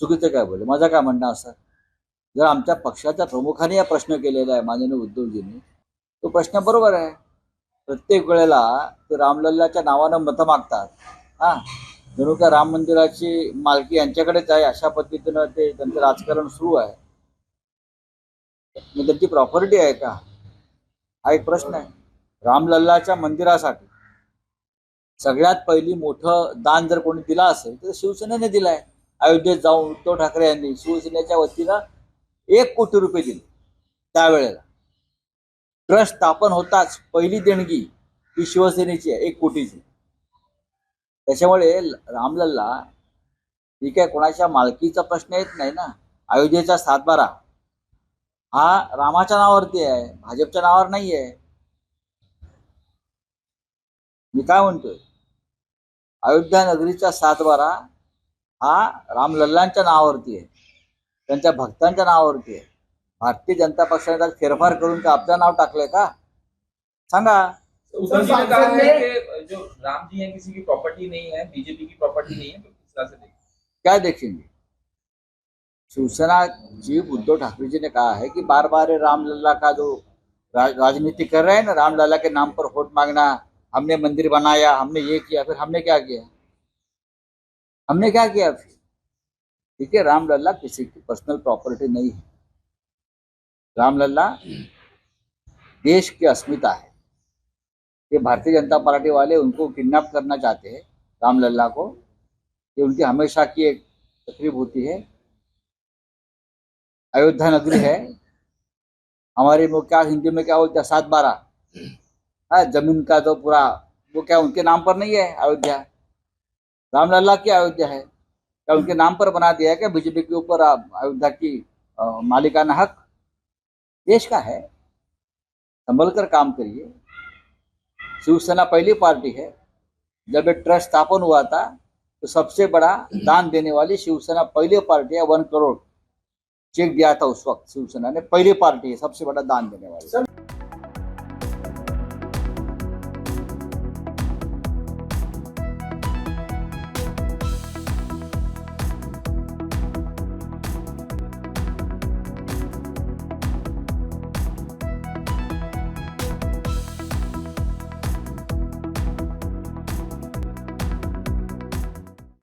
चुकीचं काय बोलले? माझं काय म्हणणं असं? जर आमच्या पक्षाच्या प्रमुखाने हा प्रश्न केलेला आहे माननीय उद्धवजींनी तो प्रश्न बरोबर आहे. प्रत्येक वेळेला ते रामलल्लाच्या नावानं मतं मागतात. हा? जणू का राम मंदिराची मालकी यांच्याकडेच आहे अशा पद्धतीनं ते त्यांचं राजकारण सुरू आहे. मग त्यांची प्रॉपर्टी आहे का? हा एक प्रश्न आहे. रामलल्लाच्या मंदिरासाठी सगळ्यात पहिली मोठं दान जर कोणी दिला असेल तर शिवसेनेने दिलाय. अयोध्येत जाऊन उद्धव ठाकरे यांनी शिवसेनेच्या वतीनं एक कोटी रुपये दिले त्यावेळेला. ट्रस्ट स्थापन होताच पहिली देणगी ही शिवसेनेची आहे एक कोटीची. त्याच्यामुळे रामलल्ला ही काय कोणाच्या मालकीचा प्रश्न येत नाही ना? अयोध्येचा सातबारा हा रामाच्या नावावरती आहे भाजपच्या नावावर नाही आहे मी काय म्हणतोय? अयोध्या नगरीचा सातबारा हा रामलल्लांच्या नावावरती आहे. त्यांच्या भक्तांच्या नावावरती आहे. भारतीय जनता पक्षाने त्यात फेरफार करून का आपलं नाव टाकलंय का? सांगा. जी है जो राम जी है किसी की प्रॉपर्टी नहीं है बीजेपी की प्रॉपर्टी नहीं है तो किस तरह से देखें? क्या देखेंगे? शिवसेना चीफ उद्धव ठाकरे जी ने कहा है कि बार बार रामलला का जो राजनीति कर रहे हैं ना राम रामलला के नाम पर वोट मांगना हमने मंदिर बनाया हमने ये किया फिर हमने क्या किया? हमने क्या किया फिर? ठीक है रामलला किसी की पर्सनल प्रॉपर्टी नहीं है। रामलला देश की अस्मिता है। ये भारतीय जनता पार्टी वाले उनको किडनैप करना चाहते हैं रामलला को। ये उनकी हमेशा की एक तकलीफ़ होती है। अयोध्या नगरी है। हमारे वो क्या हिंदी में क्या बोलते हैं? सात बारह। हाँ ज़मीन का तो पूरा वो क्या उनके नाम पर नहीं है अयोध्या? रामलला की अयोध्या है। क्या उनके नाम पर बना दिया है क्या? बीजेपी के ऊपर अयोध्या की मालिकाना हक? देश का है। संभल कर काम करिए। शिवसेना पहली पार्टी है। जब ये ट्रस्ट स्थापन हुआ था तो सबसे बड़ा दान देने वाली शिवसेना पहली पार्टी है, वन करोड़। चेक दिया था उस वक्त शिवसेना ने, पहली पार्टी है, सबसे बड़ा दान देने वाली।